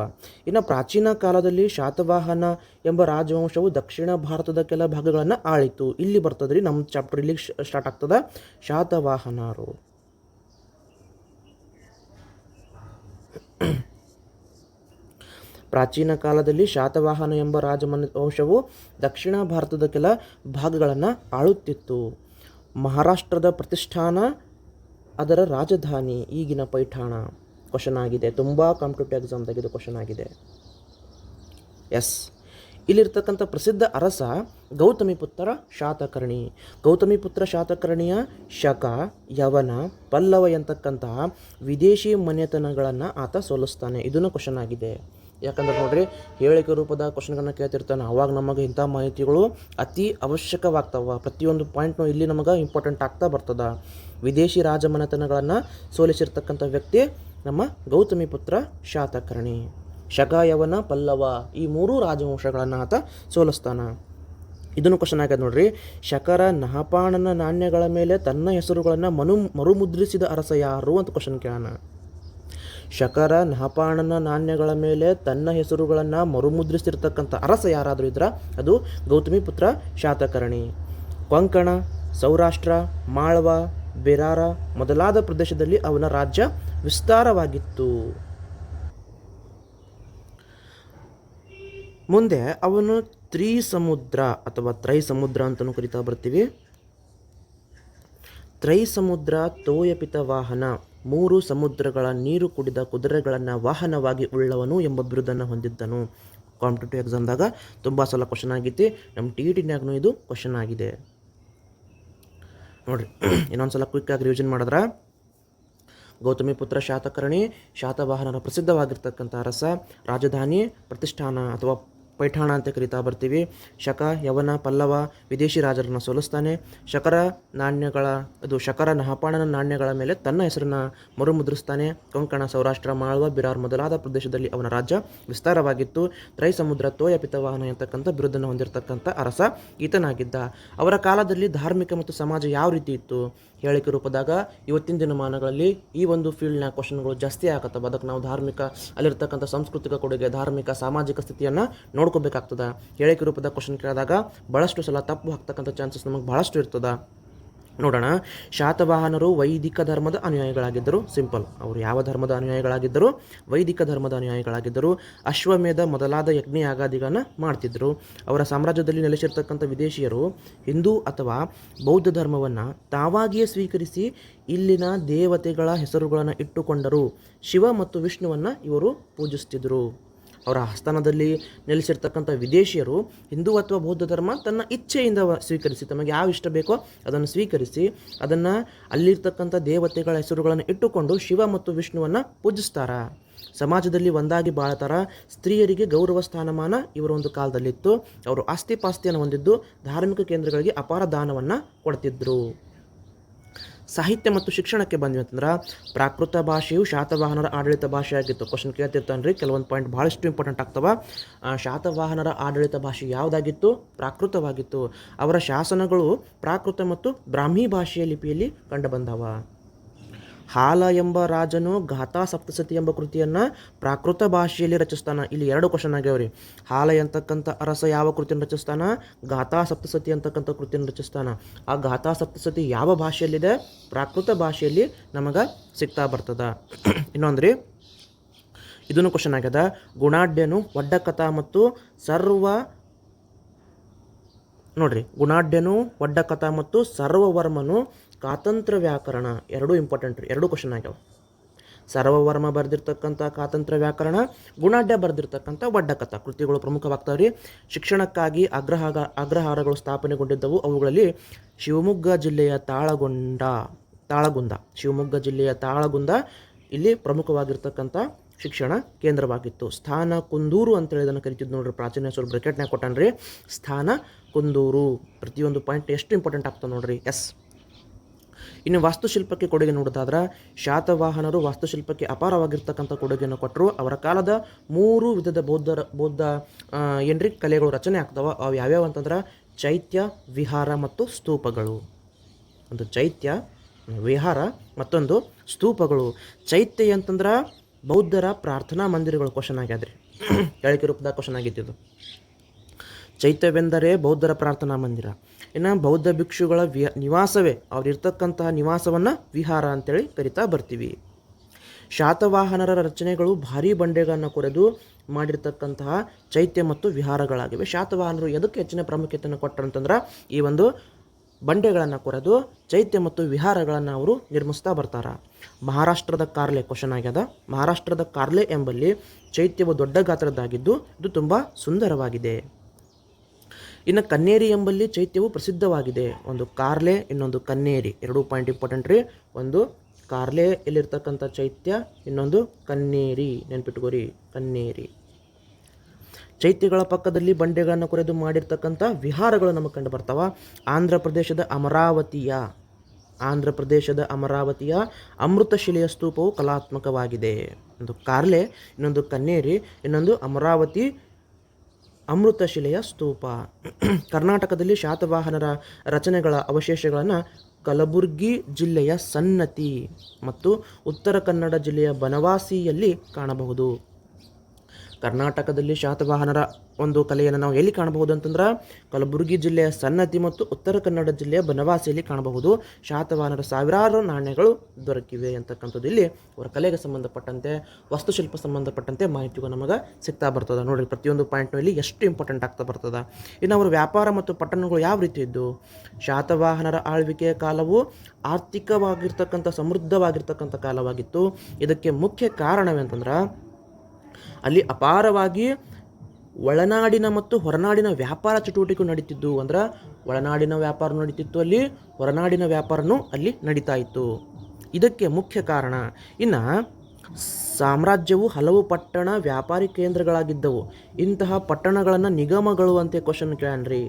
ಇನ್ನು ಪ್ರಾಚೀನ ಕಾಲದಲ್ಲಿ ಶಾತವಾಹನ ಎಂಬ ರಾಜವಂಶವು ದಕ್ಷಿಣ ಭಾರತದ ಕೆಲ ಭಾಗಗಳನ್ನು ಆಳಿತು. ಇಲ್ಲಿ ಬರ್ತದ್ರಿ ನಮ್ಮ ಚಾಪ್ಟರ್ ಇಲ್ಲಿ ಸ್ಟಾರ್ಟ್ ಆಗ್ತದೆ ಶಾತವಾಹನರು. ಪ್ರಾಚೀನ ಕಾಲದಲ್ಲಿ ಶಾತವಾಹನ ಎಂಬ ರಾಜಮನ ವಂಶವು ದಕ್ಷಿಣ ಭಾರತದ ಕೆಲ ಭಾಗಗಳನ್ನು ಆಳುತ್ತಿತ್ತು. ಮಹಾರಾಷ್ಟ್ರದ ಪ್ರತಿಷ್ಠಾನ, ಅದರ ರಾಜಧಾನಿ ಈಗಿನ ಪೈಠಾಣ. ಕ್ವಶನ್ ಆಗಿದೆ. ತುಂಬ ಕಾಂಪಿಟೇಟಿವ್ ಎಕ್ಸಾಮ್ ತೆಗೆದು ಕ್ವಶನ್ ಆಗಿದೆ. ಎಸ್ ಇಲ್ಲಿರ್ತಕ್ಕಂಥ ಪ್ರಸಿದ್ಧ ಅರಸ ಗೌತಮಿ ಪುತ್ರ ಶಾತಕರ್ಣಿ. ಗೌತಮಿ ಪುತ್ರ ಶಾತಕರ್ಣಿಯ ಶಕ, ಯವನ, ಪಲ್ಲವ ಎಂತಕ್ಕಂತಹ ವಿದೇಶಿ ಮನೆತನಗಳನ್ನು ಆತ ಸೋಲಿಸ್ತಾನೆ. ಇದನ್ನು ಕ್ವಶನ್ ಆಗಿದೆ. ಯಾಕಂದ್ರೆ ನೋಡ್ರಿ ಹೇಳಿಕೆ ರೂಪದ ಕ್ವಶನ್ಗಳನ್ನ ಕೇಳ್ತಿರ್ತಾನೆ. ಅವಾಗ ನಮಗೆ ಇಂಥ ಮಾಹಿತಿಗಳು ಅತಿ ಅವಶ್ಯಕವಾಗ್ತಾವ. ಪ್ರತಿಯೊಂದು ಪಾಯಿಂಟ್ನು ಇಲ್ಲಿ ನಮಗೆ ಇಂಪಾರ್ಟೆಂಟ್ ಆಗ್ತಾ ಬರ್ತದ. ವಿದೇಶಿ ರಾಜಮನೆತನಗಳನ್ನು ಸೋಲಿಸಿರ್ತಕ್ಕಂಥ ವ್ಯಕ್ತಿ ನಮ್ಮ ಗೌತಮಿ ಪುತ್ರ ಶಾತಕರ್ಣಿ. ಶಗಾಯವನ ಪಲ್ಲವ ಈ ಮೂರೂ ರಾಜವಂಶಗಳನ್ನು ಆತ ಸೋಲಿಸ್ತಾನ. ಇದನ್ನು ಕ್ವಶನ್ ಆಗ್ಯದ ನೋಡ್ರಿ. ಶಕರ, ನಹಪಾಣನ ನಾಣ್ಯಗಳ ಮೇಲೆ ತನ್ನ ಹೆಸರುಗಳನ್ನು ಮನು, ಮರುಮುದ್ರಿಸಿದ ಅರಸ ಯಾರು ಅಂತ ಕ್ವಶನ್ ಕೇಳೋಣ. ಶಕರ, ನಹಪಾಣನ ನಾಣ್ಯಗಳ ಮೇಲೆ ತನ್ನ ಹೆಸರುಗಳನ್ನು ಮರುಮುದ್ರಿಸಿರ್ತಕ್ಕಂಥ ಅರಸ ಯಾರಾದರೂ ಇದ್ರ, ಅದು ಗೌತಮಿ ಪುತ್ರ ಶಾತಕರ್ಣಿ. ಕೊಂಕಣ, ಸೌರಾಷ್ಟ್ರ, ಮಾಳ್ವ, ಬೆರಾರ ಮೊದಲಾದ ಪ್ರದೇಶದಲ್ಲಿ ಅವನ ರಾಜ್ಯ ವಿಸ್ತಾರವಾಗಿತ್ತು. ಮುಂದೆ ಅವನು ತ್ರಿಸಮುದ್ರ ಅಥವಾ ತ್ರೈ ಸಮುದ್ರ ಅಂತಲೂ ಕರಿತಾ ಬರ್ತೀವಿ. ತ್ರೈ ಸಮುದ್ರ ತೋಯಪಿತ ವಾಹನ, ಮೂರು ಸಮುದ್ರಗಳ ನೀರು ಕುಡಿದ ಕುದುರೆಗಳನ್ನು ವಾಹನವಾಗಿ ಉಳ್ಳವನು ಎಂಬ ಬಿರುದನ್ನು ಹೊಂದಿದ್ದನು. ಕಾಂಪಿಟೇಟಿವ್ ಎಕ್ಸಾಮ್ದಾಗ ತುಂಬ ಸಲ ಕ್ವಶನ್ ಆಗೈತಿ ನಮ್ಮ ಟಿ ಇ ಇದು ಕ್ವಶನ್ ಆಗಿದೆ. ನೋಡಿರಿ ಇನ್ನೊಂದು ಸಲ ಕ್ವಿಕ್ಕಾಗಿ ರಿವಿಷನ್ ಮಾಡಿದ್ರೆ. ಗೌತಮಿ ಪುತ್ರ ಶಾತಕರ್ಣಿ ಶಾತವಾಹನರ ಪ್ರಸಿದ್ಧವಾಗಿರ್ತಕ್ಕಂಥ ಅರಸ ರಾಜಧಾನಿ, ಪ್ರತಿಷ್ಠಾನ ಅಥವಾ ಪೈಠಾಣ ಅಂತ ಕರಿತಾ ಬರ್ತೀವಿ. ಶಕ, ಯವನ, ಪಲ್ಲವ, ವಿದೇಶಿ ರಾಜರನ್ನು ಸೋಲಿಸ್ತಾನೆ. ಶಕರ ನಾಣ್ಯಗಳ, ಅದು ಶಕರ ನಹಪಾಣನ ನಾಣ್ಯಗಳ ಮೇಲೆ ತನ್ನ ಹೆಸರನ್ನು ಮರುಮುದ್ರಿಸ್ತಾನೆ. ಕೊಂಕಣ, ಸೌರಾಷ್ಟ್ರ, ಮಾಳ್ವ, ಬಿರಾರ್ ಮೊದಲಾದ ಪ್ರದೇಶದಲ್ಲಿ ಅವನ ರಾಜ್ಯ ವಿಸ್ತಾರವಾಗಿತ್ತು. ತ್ರೈ ಸಮುದ್ರ ತೋಯ ಪಿತವಾಹನ ಎಂತಕ್ಕಂಥ ಬಿರುದನ್ನು ಹೊಂದಿರತಕ್ಕಂಥ ಅರಸ ಈತನಾಗಿದ್ದ. ಅವರ ಕಾಲದಲ್ಲಿ ಧಾರ್ಮಿಕ ಮತ್ತು ಸಮಾಜ ಯಾವ ರೀತಿ ಇತ್ತು? ಹೇಳಿಕೆ ರೂಪದಾಗ ಇವತ್ತಿನ ದಿನಮಾನಗಳಲ್ಲಿ ಈ ಒಂದು ಫೀಲ್ಡ್ನ ಕ್ವಶನ್ಗಳು ಜಾಸ್ತಿ ಆಗತ್ತವ ಅದಕ್ಕೆ ನಾವು ಧಾರ್ಮಿಕ, ಅಲ್ಲಿರ್ತಕ್ಕಂಥ ಸಾಂಸ್ಕೃತಿಕ ಕೊಡುಗೆ, ಧಾರ್ಮಿಕ, ಸಾಮಾಜಿಕ ಸ್ಥಿತಿಯನ್ನು ನೋಡ್ಕೋಬೇಕಾಗ್ತದೆ. ಹೇಳಿಕೆ ರೂಪದ ಕ್ವಶನ್ ಕೇಳಿದಾಗ ಭಾಳಷ್ಟು ಸಲ ತಪ್ಪು ಹಾಕ್ತಕ್ಕಂಥ ಚಾನ್ಸಸ್ ನಮಗೆ ಭಾಳಷ್ಟು ಇರ್ತದ. ನೋಡೋಣ. ಶಾತವಾಹನರು ವೈದಿಕ ಧರ್ಮದ ಅನುಯಾಯಿಗಳಾಗಿದ್ದರು. ಸಿಂಪಲ್. ಅವರು ಯಾವ ಧರ್ಮದ ಅನುಯಾಯಿಗಳಾಗಿದ್ದರು? ವೈದಿಕ ಧರ್ಮದ ಅನುಯಾಯಿಗಳಾಗಿದ್ದರು. ಅಶ್ವಮೇಧ ಮೊದಲಾದ ಯಜ್ಞ ಯಾಗಾದಿಗಳನ್ನು ಮಾಡ್ತಿದ್ದರು ಅವರ ಸಾಮ್ರಾಜ್ಯದಲ್ಲಿ ನೆಲೆಸಿರ್ತಕ್ಕಂಥ ವಿದೇಶಿಯರು ಹಿಂದೂ ಅಥವಾ ಬೌದ್ಧ ಧರ್ಮವನ್ನು ತಾವಾಗಿಯೇ ಸ್ವೀಕರಿಸಿ ಇಲ್ಲಿನ ದೇವತೆಗಳ ಹೆಸರುಗಳನ್ನು ಇಟ್ಟುಕೊಂಡರು. ಶಿವ ಮತ್ತು ವಿಷ್ಣುವನ್ನು ಇವರು ಪೂಜಿಸ್ತಿದ್ರು. ಅವರ ಆಸ್ಥಾನದಲ್ಲಿ ನೆಲೆಸಿರ್ತಕ್ಕಂಥ ವಿದೇಶಿಯರು ಹಿಂದೂ ಅಥವಾ ಬೌದ್ಧ ಧರ್ಮ ತನ್ನ ಇಚ್ಛೆಯಿಂದ ಸ್ವೀಕರಿಸಿ ತಮಗೆ ಯಾವ ಇಷ್ಟ ಬೇಕೋ ಅದನ್ನು ಸ್ವೀಕರಿಸಿ ಅದನ್ನು ಅಲ್ಲಿರ್ತಕ್ಕಂಥ ದೇವತೆಗಳ ಹೆಸರುಗಳನ್ನು ಇಟ್ಟುಕೊಂಡು ಶಿವ ಮತ್ತು ವಿಷ್ಣುವನ್ನು ಪೂಜಿಸ್ತಾರ. ಸಮಾಜದಲ್ಲಿ ಒಂದಾಗಿ ಬಾಳ್ತಾರ ಸ್ತ್ರೀಯರಿಗೆ ಗೌರವ ಸ್ಥಾನಮಾನ ಇವರ ಒಂದು ಕಾಲದಲ್ಲಿತ್ತು. ಅವರು ಆಸ್ತಿ ಪಾಸ್ತಿಯನ್ನು ಹೊಂದಿದ್ದು ಧಾರ್ಮಿಕ ಕೇಂದ್ರಗಳಿಗೆ ಅಪಾರ ದಾನವನ್ನು ಕೊಡ್ತಿದ್ರು. ಸಾಹಿತ್ಯ ಮತ್ತು ಶಿಕ್ಷಣಕ್ಕೆ ಬಂದ್ವಿ ಅಂತಂದ್ರೆ ಪ್ರಾಕೃತ ಭಾಷೆಯು ಶಾತವಾಹನರ ಆಡಳಿತ ಭಾಷೆಯಾಗಿತ್ತು. ಕ್ವಶನ್ ಕೇಳ್ತಿರ್ತಾನೆ ರೀ ಕೆಲವೊಂದು ಪಾಯಿಂಟ್ ಭಾಳಷ್ಟು ಇಂಪಾರ್ಟೆಂಟ್ ಆಗ್ತವೆ. ಶಾತವಾಹನರ ಆಡಳಿತ ಭಾಷೆ ಯಾವುದಾಗಿತ್ತು? ಪ್ರಾಕೃತವಾಗಿತ್ತು. ಅವರ ಶಾಸನಗಳು ಪ್ರಾಕೃತ ಮತ್ತು ಬ್ರಾಹ್ಮಿ ಭಾಷೆಯ ಲಿಪಿಯಲ್ಲಿ ಕಂಡುಬಂದವ ಹಾಲ ಎಂಬ ರಾಜನು ಗಾಥಾ ಸಪ್ತಸತಿ ಎಂಬ ಕೃತಿಯನ್ನು ಪ್ರಾಕೃತ ಭಾಷೆಯಲ್ಲಿ ರಚಿಸ್ತಾನ. ಇಲ್ಲಿ ಎರಡು ಕ್ವಶನ್ ರೀ. ಹಾಲ ಎಂತಕ್ಕಂಥ ಅರಸ ಯಾವ ಕೃತಿಯನ್ನು ರಚಿಸ್ತಾನ? ಗಾಥಾ ಸಪ್ತಸತಿ ಅಂತಕ್ಕಂಥ ಕೃತಿಯನ್ನು ರಚಿಸ್ತಾನ? ಆ ಗಾಥಾ ಸಪ್ತಸತಿ ಯಾವ ಭಾಷೆಯಲ್ಲಿದೆ? ಪ್ರಾಕೃತ ಭಾಷೆಯಲ್ಲಿ ನಮಗೆ ಸಿಗ್ತಾ ಬರ್ತದ. ಇನ್ನೊಂದ್ರಿ ಇದನ್ನು ಕ್ವಶನ್ ಆಗ್ಯದ. ಗುಣಾಢ್ಯನು ಒಡ್ಡಕಥಾ ಮತ್ತು ಸರ್ವ ನೋಡ್ರಿ. ಗುಣಾಢ್ಯನು ಒಡ್ಡಕಥಾ ಮತ್ತು ಸರ್ವವರ್ಮನು ಕಾತಂತ್ರ ವ್ಯಾಕರಣ ಎರಡೂ ಇಂಪಾರ್ಟೆಂಟ್ ರೀ, ಎರಡೂ ಕ್ವಶನ್ ಆಗ್ಯಾವ. ಸರ್ವವರ್ಮ ಬರೆದಿರ್ತಕ್ಕಂಥ ಕಾತಂತ್ರ ವ್ಯಾಕರಣ, ಗುಣಾಢ್ಯ ಬರೆದಿರ್ತಕ್ಕಂಥ ಒಡ್ಡಕಥಾ ಕೃತಿಗಳು ಪ್ರಮುಖವಾಗ್ತಾವೆ ರೀ ಶಿಕ್ಷಣಕ್ಕಾಗಿ ಅಗ್ರಹಾರ ಅಗ್ರಹಾರಗಳು ಸ್ಥಾಪನೆಗೊಂಡಿದ್ದವು ಅವುಗಳಲ್ಲಿ ಶಿವಮೊಗ್ಗ ಜಿಲ್ಲೆಯ ತಾಳಗೊಂಡ, ತಾಳಗುಂದ, ಶಿವಮೊಗ್ಗ ಜಿಲ್ಲೆಯ ತಾಳಗುಂದ ಇಲ್ಲಿ ಪ್ರಮುಖವಾಗಿರ್ತಕ್ಕಂಥ ಶಿಕ್ಷಣ ಕೇಂದ್ರವಾಗಿತ್ತು. ಸ್ಥಾನ ಕುಂದೂರು ಅಂತೇಳಿ ಇದನ್ನು ಕರಿತಿದ್ದು ನೋಡ್ರಿ, ಪ್ರಾಚೀನ ಹೆಸರು ಬ್ರಿಕೆಟ್ನಾಗ ಕೊಟ್ಟನ್ರಿ. ಸ್ಥಾನ ಕುಂದೂರು, ಪ್ರತಿಯೊಂದು ಪಾಯಿಂಟ್ ಎಷ್ಟು ಇಂಪಾರ್ಟೆಂಟ್ ಆಗ್ತದೆ ನೋಡ್ರಿ, ಎಸ್. ಇನ್ನು ವಾಸ್ತುಶಿಲ್ಪಕ್ಕೆ ಕೊಡುಗೆ ನೋಡೋದಾದ್ರೆ ಶಾತವಾಹನರು ವಾಸ್ತುಶಿಲ್ಪಕ್ಕೆ ಅಪಾರವಾಗಿರ್ತಕ್ಕಂಥ ಕೊಡುಗೆಯನ್ನು ಕೊಟ್ಟರು ಅವರ ಕಾಲದ ಮೂರು ವಿಧದ ಬೌದ್ಧರ ಬೌದ್ಧ ಏನ್ರಿ, ಕಲೆಗಳು ರಚನೆ ಆಗ್ತಾವ. ಅವು ಯಾವ್ಯಾವ ಅಂತಂದ್ರೆ ಚೈತ್ಯ, ವಿಹಾರ ಮತ್ತು ಸ್ತೂಪಗಳು. ಒಂದು ಚೈತ್ಯ, ವಿಹಾರ ಮತ್ತೊಂದು ಸ್ತೂಪಗಳು. ಚೈತ್ಯ ಅಂತಂದ್ರೆ ಬೌದ್ಧರ ಪ್ರಾರ್ಥನಾ ಮಂದಿರಗಳು ಕ್ವಶನ್ ಆಗ್ಯಾದ್ರಿ. ಕೆಳಕಿ ರೂಪದಾಗ ಕ್ವಶನ್ ಆಗಿದ್ದು ಚೈತ್ಯವೆಂದರೆ ಬೌದ್ಧರ ಪ್ರಾರ್ಥನಾ ಮಂದಿರ. ಇನ್ನು ಬೌದ್ಧ ಭಿಕ್ಷುಗಳ ವಿಹ, ನಿವಾಸವೇ. ಅವರಿರ್ತಕ್ಕಂತಹ ನಿವಾಸವನ್ನು ವಿಹಾರ ಅಂತೇಳಿ ಕರಿತಾ ಬರ್ತೀವಿ. ಶಾತವಾಹನರ ರಚನೆಗಳು ಭಾರೀ ಬಂಡೆಗಳನ್ನು ಕೊರೆದು ಮಾಡಿರ್ತಕ್ಕಂತಹ ಚೈತ್ಯ ಮತ್ತು ವಿಹಾರಗಳಾಗಿವೆ. ಶಾತವಾಹನರು ಎದಕ್ಕೆ ಹೆಚ್ಚಿನ ಪ್ರಾಮುಖ್ಯತೆಯನ್ನು ಕೊಟ್ಟರಂತಂದ್ರೆ ಈ ಒಂದು ಬಂಡೆಗಳನ್ನು ಕೊರೆದು ಚೈತ್ಯ ಮತ್ತು ವಿಹಾರಗಳನ್ನು ಅವರು ನಿರ್ಮಿಸ್ತಾ ಬರ್ತಾರೆ. ಮಹಾರಾಷ್ಟ್ರದ ಕಾರ್ಲೆ ಕ್ವಶನ್ ಆಗ್ಯದ. ಮಹಾರಾಷ್ಟ್ರದ ಕಾರ್ಲೆ ಎಂಬಲ್ಲಿ ಚೈತ್ಯವು ದೊಡ್ಡ ಗಾತ್ರದ್ದಾಗಿದ್ದು, ಇದು ತುಂಬ ಸುಂದರವಾಗಿದೆ. ಇನ್ನು ಕನ್ನೇರಿ ಎಂಬಲ್ಲಿ ಚೈತ್ಯವು ಪ್ರಸಿದ್ಧವಾಗಿದೆ. ಒಂದು ಕಾರ್ಲೆ, ಇನ್ನೊಂದು ಕನ್ನೇರಿ. ಎರಡು ಪಾಯಿಂಟ್ ಇಂಪಾರ್ಟೆಂಟ್ ರೀ. ಒಂದು ಕಾರ್ಲೆ ಎಲ್ಲಿರ್ತಕ್ಕಂಥ ಚೈತ್ಯ, ಇನ್ನೊಂದು ಕನ್ನೇರಿ. ನೆನ್ಪಿಟ್ಕೋರಿ, ಕನ್ನೇರಿ. ಚೈತ್ಯಗಳ ಪಕ್ಕದಲ್ಲಿ ಬಂಡೆಗಳನ್ನು ಕೊರೆದು ಮಾಡಿರ್ತಕ್ಕಂಥ ವಿಹಾರಗಳು ನಮಗೆ ಕಂಡು ಬರ್ತಾವ. ಆಂಧ್ರ ಪ್ರದೇಶದ ಅಮರಾವತಿಯ, ಆಂಧ್ರ ಪ್ರದೇಶದ ಅಮರಾವತಿಯ ಅಮೃತಶಿಲೆಯ ಸ್ತೂಪವು ಕಲಾತ್ಮಕವಾಗಿದೆ. ಒಂದು ಕಾರ್ಲೆ, ಇನ್ನೊಂದು ಕನ್ನೇರಿ, ಇನ್ನೊಂದು ಅಮರಾವತಿ ಅಮೃತಶಿಲೆಯ ಸ್ತೂಪ. ಕರ್ನಾಟಕದಲ್ಲಿ ಶಾತವಾಹನರ ರಚನೆಗಳ ಅವಶೇಷಗಳನ್ನು ಕಲಬುರ್ಗಿ ಜಿಲ್ಲೆಯ ಸನ್ನತಿ ಮತ್ತು ಉತ್ತರ ಕನ್ನಡ ಜಿಲ್ಲೆಯ ಬನವಾಸಿಯಲ್ಲಿ ಕಾಣಬಹುದು. ಕರ್ನಾಟಕದಲ್ಲಿ ಶಾತವಾಹನರ ಒಂದು ಕಲೆಯನ್ನು ನಾವು ಎಲ್ಲಿ ಕಾಣಬಹುದು ಅಂತಂದ್ರೆ ಕಲಬುರಗಿ ಜಿಲ್ಲೆಯ ಸನ್ನತಿ ಮತ್ತು ಉತ್ತರ ಕನ್ನಡ ಜಿಲ್ಲೆಯ ಬನವಾಸಿಯಲ್ಲಿ ಕಾಣಬಹುದು. ಶಾತವಾಹನರ ಸಾವಿರಾರು ನಾಣ್ಯಗಳು ದೊರಕಿವೆ ಅಂತಕ್ಕಂಥದ್ದು ಇಲ್ಲಿ ಅವರ ಕಲೆಗೆ ಸಂಬಂಧಪಟ್ಟಂತೆ, ವಸ್ತುಶಿಲ್ಪ ಸಂಬಂಧಪಟ್ಟಂತೆ ಮಾಹಿತಿಗೂ ನಮಗೆ ಸಿಗ್ತಾ ಬರ್ತದೆ. ನೋಡಿರಿ, ಪ್ರತಿಯೊಂದು ಪಾಯಿಂಟ್ನು ಇಲ್ಲಿ ಎಷ್ಟು ಇಂಪಾರ್ಟೆಂಟ್ ಆಗ್ತಾ ಬರ್ತದೆ. ಇನ್ನು ಅವರ ವ್ಯಾಪಾರ ಮತ್ತು ಪಟ್ಟಣಗಳು ಯಾವ ರೀತಿ ಇದ್ದು? ಶಾತವಾಹನರ ಆಳ್ವಿಕೆಯ ಕಾಲವು ಆರ್ಥಿಕವಾಗಿರ್ತಕ್ಕಂಥ ಸಮೃದ್ಧವಾಗಿರ್ತಕ್ಕಂಥ ಕಾಲವಾಗಿತ್ತು. ಇದಕ್ಕೆ ಮುಖ್ಯ ಕಾರಣವೇಂತಂದ್ರೆ ಅಲ್ಲಿ ಅಪಾರವಾಗಿ ಒಳನಾಡಿನ ಮತ್ತು ಹೊರನಾಡಿನ ವ್ಯಾಪಾರ ಚಟುವಟಿಕೆ ನಡೀತಿದ್ದು ಅಂದ್ರೆ ಒಳನಾಡಿನ ವ್ಯಾಪಾರ ನಡೀತಿತ್ತು ಅಲ್ಲಿ, ಹೊರನಾಡಿನ ವ್ಯಾಪಾರನೂ ಅಲ್ಲಿ ನಡೀತಾ ಇತ್ತು. ಇದಕ್ಕೆ ಮುಖ್ಯ ಕಾರಣ, ಇನ್ನು ಸಾಮ್ರಾಜ್ಯವು ಹಲವು ಪಟ್ಟಣ ವ್ಯಾಪಾರಿ ಕೇಂದ್ರಗಳಾಗಿದ್ದವು. ಇಂತಹ ಪಟ್ಟಣಗಳನ್ನು ನಿಗಮಗಳು ಅಂತ ಕ್ವಶನ್ ಕೇಳನ್ರಿ.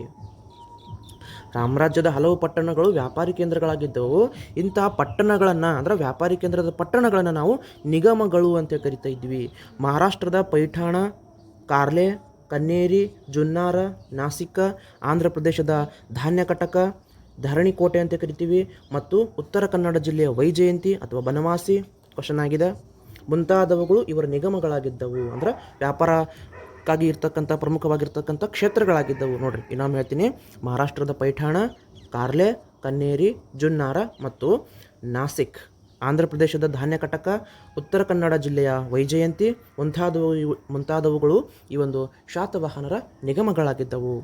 ಸಾಮ್ರಾಜ್ಯದ ಹಲವು ಪಟ್ಟಣಗಳು ವ್ಯಾಪಾರಿ ಕೇಂದ್ರಗಳಾಗಿದ್ದವು. ಇಂತಹ ಪಟ್ಟಣಗಳನ್ನು ಅಂದ್ರೆ ವ್ಯಾಪಾರಿ ಕೇಂದ್ರದ ಪಟ್ಟಣಗಳನ್ನು ನಾವು ನಿಗಮಗಳು ಅಂತ ಕರಿತಾ ಇದ್ವಿ. ಮಹಾರಾಷ್ಟ್ರದ ಪೈಠಾಣ, ಕಾರ್ಲೆ, ಕನ್ನೇರಿ, ಜುನ್ನಾರ, ನಾಸಿಕ, ಆಂಧ್ರ ಪ್ರದೇಶದ ಧಾನ್ಯಕಟಕ ಧರಣಿಕೋಟೆ ಅಂತ ಕರಿತೀವಿ. ಮತ್ತು ಉತ್ತರ ಕನ್ನಡ ಜಿಲ್ಲೆಯ ವೈಜಯಂತಿ ಅಥವಾ ಬನವಾಸಿ, ಕ್ವಶನ್ ಆಗಿದೆ. ಮುಂತಾದವುಗಳು ಇವರ ನಿಗಮಗಳಾಗಿದ್ದವು. ಅಂದ್ರೆ ವ್ಯಾಪಾರಕ್ಕಾಗಿ ಇರ್ತಕ್ಕಂಥ ಪ್ರಮುಖವಾಗಿರ್ತಕ್ಕಂಥ ಕ್ಷೇತ್ರಗಳಾಗಿದ್ದವು. ನೋಡ್ರಿ ಇನ್ನೊಮ್ಮೆ ಹೇಳ್ತೀನಿ. ಮಹಾರಾಷ್ಟ್ರದ ಪೈಠಾಣ ಕಾರ್ಲೆ ಕನ್ನೇರಿ ಜುನ್ನಾರ ಮತ್ತು ನಾಸಿಕ್. ಆಂಧ್ರ ಪ್ರದೇಶದ ಧಾನ್ಯ ಕಟಕ, ಉತ್ತರ ಕನ್ನಡ ಜಿಲ್ಲೆಯ ವೈಜಯಂತಿ ಮುಂತಾದವು ಮುಂತಾದವುಗಳು ಈ ಒಂದು ಶಾತವಾಹನರ ನಿಗಮಗಳಾಗಿದ್ದವು.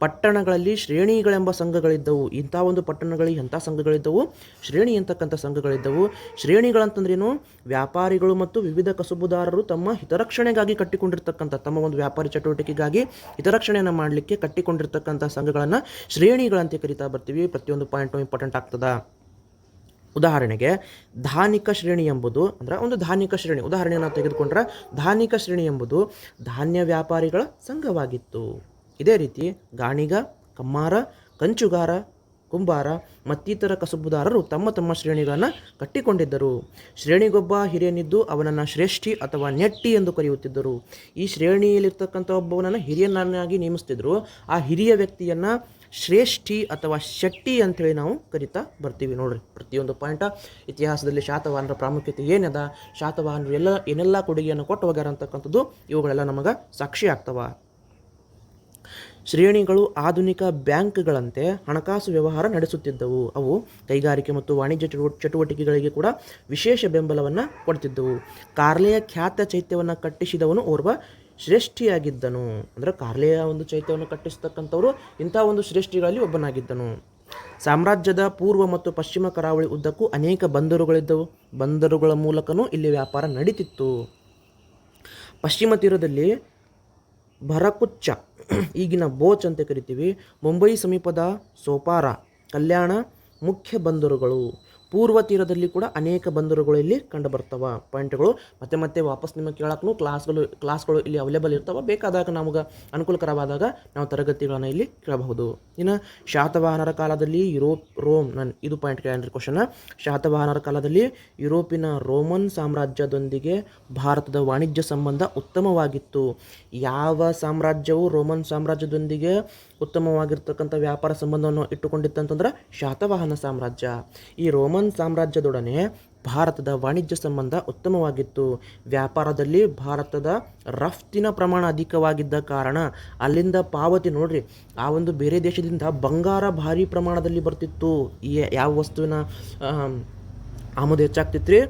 ಪಟ್ಟಣಗಳಲ್ಲಿ ಶ್ರೇಣಿಗಳೆಂಬ ಸಂಘಗಳಿದ್ದವು. ಇಂಥ ಒಂದು ಪಟ್ಟಣಗಳಿಗೆ ಎಂಥ ಸಂಘಗಳಿದ್ದವು. ಶ್ರೇಣಿ ಅಂತಕ್ಕಂಥ ಸಂಘಗಳಿದ್ದವು. ಶ್ರೇಣಿಗಳಂತಂದ್ರೇನು? ವ್ಯಾಪಾರಿಗಳು ಮತ್ತು ವಿವಿಧ ಕಸುಬುದಾರರು ತಮ್ಮ ಹಿತರಕ್ಷಣೆಗಾಗಿ ಕಟ್ಟಿಕೊಂಡಿರ್ತಕ್ಕಂಥ, ತಮ್ಮ ಒಂದು ವ್ಯಾಪಾರಿ ಚಟುವಟಿಕೆಗಾಗಿ ಹಿತರಕ್ಷಣೆಯನ್ನು ಮಾಡಲಿಕ್ಕೆ ಕಟ್ಟಿಕೊಂಡಿರ್ತಕ್ಕಂಥ ಸಂಘಗಳನ್ನು ಶ್ರೇಣಿಗಳಂತೆ ಕರಿತಾ ಬರ್ತೀವಿ. ಪ್ರತಿಯೊಂದು ಪಾಯಿಂಟು ಇಂಪಾರ್ಟೆಂಟ್ ಆಗ್ತದ. ಉದಾಹರಣೆಗೆ ಧಾನಿಕ ಶ್ರೇಣಿ ಎಂಬುದು ಅಂದ್ರೆ ಒಂದು ಧಾನಿಕ ಶ್ರೇಣಿ. ಉದಾಹರಣೆಯನ್ನು ತೆಗೆದುಕೊಂಡ್ರೆ ಧಾನಿಕ ಶ್ರೇಣಿ ಎಂಬುದು ಧಾನ್ಯ ವ್ಯಾಪಾರಿಗಳ ಸಂಘವಾಗಿತ್ತು. ಇದೇ ರೀತಿ ಗಾಣಿಗ, ಕಮ್ಮಾರ, ಕಂಚುಗಾರ, ಕುಂಬಾರ, ಮತ್ತಿತರ ಕಸುಬುದಾರರು ತಮ್ಮ ತಮ್ಮ ಶ್ರೇಣಿಗಳನ್ನು ಕಟ್ಟಿಕೊಂಡಿದ್ದರು. ಶ್ರೇಣಿಗೊಬ್ಬ ಹಿರಿಯನಿದ್ದು ಅವನನ್ನು ಶ್ರೇಷ್ಠಿ ಅಥವಾ ನೆಟ್ಟಿ ಎಂದು ಕರೆಯುತ್ತಿದ್ದರು. ಈ ಶ್ರೇಣಿಯಲ್ಲಿರ್ತಕ್ಕಂಥ ಒಬ್ಬವನನ್ನು ಹಿರಿಯನನ್ನಾಗಿ ನೇಮಿಸ್ತಿದ್ದರು ಆ ಹಿರಿಯ ವ್ಯಕ್ತಿಯನ್ನು ಶ್ರೇಷ್ಠಿ ಅಥವಾ ಶೆಟ್ಟಿ ಅಂಥೇಳಿ ನಾವು ಕರಿತಾ ಬರ್ತೀವಿ ನೋಡ್ರಿ. ಪ್ರತಿಯೊಂದು ಪಾಯಿಂಟ ಇತಿಹಾಸದಲ್ಲಿ ಶಾತವಾಹನರ ಪ್ರಾಮುಖ್ಯತೆ ಏನದ, ಶಾತವಾಹನರು ಎಲ್ಲ, ಏನೆಲ್ಲ ಕೊಡುಗೆಯನ್ನು ಕೊಟ್ಟು ಹೋಗ್ಯಾರ ಅಂತಕ್ಕಂಥದ್ದು ಇವುಗಳೆಲ್ಲ ನಮಗೆ ಸಾಕ್ಷಿ ಆಗ್ತವ. ಶ್ರೇಣಿಗಳು ಆಧುನಿಕ ಬ್ಯಾಂಕ್ಗಳಂತೆ ಹಣಕಾಸು ವ್ಯವಹಾರ ನಡೆಸುತ್ತಿದ್ದವು. ಅವು ಕೈಗಾರಿಕೆ ಮತ್ತು ವಾಣಿಜ್ಯ ಚಟುವಟಿಕೆಗಳಿಗೆ ಕೂಡ ವಿಶೇಷ ಬೆಂಬಲವನ್ನು ಕೊಡ್ತಿದ್ದವು. ಕಾರ್ಲೆಯ ಖ್ಯಾತ ಚೈತ್ಯವನ್ನು ಕಟ್ಟಿಸಿದವನು ಓರ್ವ ಶ್ರೇಷ್ಠಿಯಾಗಿದ್ದನು. ಅಂದರೆ ಕಾರ್ಲೆಯ ಒಂದು ಚೈತ್ಯವನ್ನು ಕಟ್ಟಿಸ್ತಕ್ಕಂಥವರು ಇಂಥ ಒಂದು ಶ್ರೇಷ್ಠಿಗಳಲ್ಲಿ ಒಬ್ಬನಾಗಿದ್ದನು. ಸಾಮ್ರಾಜ್ಯದ ಪೂರ್ವ ಮತ್ತು ಪಶ್ಚಿಮ ಕರಾವಳಿ ಉದ್ದಕ್ಕೂ ಅನೇಕ ಬಂದರುಗಳಿದ್ದವು. ಬಂದರುಗಳ ಮೂಲಕನೂ ಇಲ್ಲಿ ವ್ಯಾಪಾರ ನಡೀತಿತ್ತು. ಪಶ್ಚಿಮ ತೀರದಲ್ಲಿ ಭರಕುಚ್ಚ ಈಗಿನ ಬೋಚ್ ಅಂತ ಕರಿತೀವಿ ಮುಂಬೈ ಸಮೀಪದ ಸೋಪಾರ, ಕಲ್ಯಾಣ ಮುಖ್ಯ ಬಂದರುಗಳು. ಪೂರ್ವ ತೀರದಲ್ಲಿ ಕೂಡ ಅನೇಕ ಬಂದರುಗಳು ಇಲ್ಲಿ ಕಂಡು ಬರ್ತವ ಪಾಯಿಂಟ್ಗಳು. ಮತ್ತೆ ಮತ್ತೆ ವಾಪಸ್ ನಿಮಗೆ ಕೇಳಕ್ಕೂ ಕ್ಲಾಸ್ಗಳು ಕ್ಲಾಸ್ಗಳು ಇಲ್ಲಿ ಅವೈಲೇಬಲ್ ಇರ್ತವೆ. ಬೇಕಾದಾಗ ನಮಗೆ ಅನುಕೂಲಕರವಾದಾಗ ನಾವು ತರಗತಿಗಳನ್ನು ಇಲ್ಲಿ ಕೇಳಬಹುದು. ಇನ್ನು ಶಾತವಾಹನರ ಕಾಲದಲ್ಲಿ ಯುರೋಪ್ ರೋಮ್, ನಾನು ಇದು ಪಾಯಿಂಟ್ ಕೇಳಿ ಕ್ವಶನ್ ಶಾತವಾಹನರ ಕಾಲದಲ್ಲಿ ಯುರೋಪಿನ ರೋಮನ್ ಸಾಮ್ರಾಜ್ಯದೊಂದಿಗೆ ಭಾರತದ ವಾಣಿಜ್ಯ ಸಂಬಂಧ ಉತ್ತಮವಾಗಿತ್ತು. ಯಾವ ಸಾಮ್ರಾಜ್ಯವು ರೋಮನ್ ಸಾಮ್ರಾಜ್ಯದೊಂದಿಗೆ ಉತ್ತಮವಾಗಿರ್ತಕ್ಕಂಥ ವ್ಯಾಪಾರ ಸಂಬಂಧವನ್ನು ಇಟ್ಟುಕೊಂಡಿತ್ತಂತಂದ್ರೆ ಶಾತವಾಹನ ಸಾಮ್ರಾಜ್ಯ. ಈ ರೋಮನ್ ಸಾಮ್ರಾಜ್ಯದೊಡನೆ ಭಾರತದ ವಾಣಿಜ್ಯ ಸಂಬಂಧ ಉತ್ತಮವಾಗಿತ್ತು. ವ್ಯಾಪಾರದಲ್ಲಿ ಭಾರತದ ರಫ್ತಿನ ಪ್ರಮಾಣ ಅಧಿಕವಾಗಿದ್ದ ಕಾರಣ ಅಲ್ಲಿಂದ ಪಾವತಿ ನೋಡ್ರಿ ಆ ಒಂದು ಬೇರೆ ದೇಶದಿಂದ ಬಂಗಾರ ಭಾರಿ ಪ್ರಮಾಣದಲ್ಲಿ ಬರ್ತಿತ್ತು. ಈ ಯಾವ ವಸ್ತುವಿನ ಆಮ್, ಆಮದು ಹೆಚ್ಚಾಗ್ತಿತ್ತು ರೀ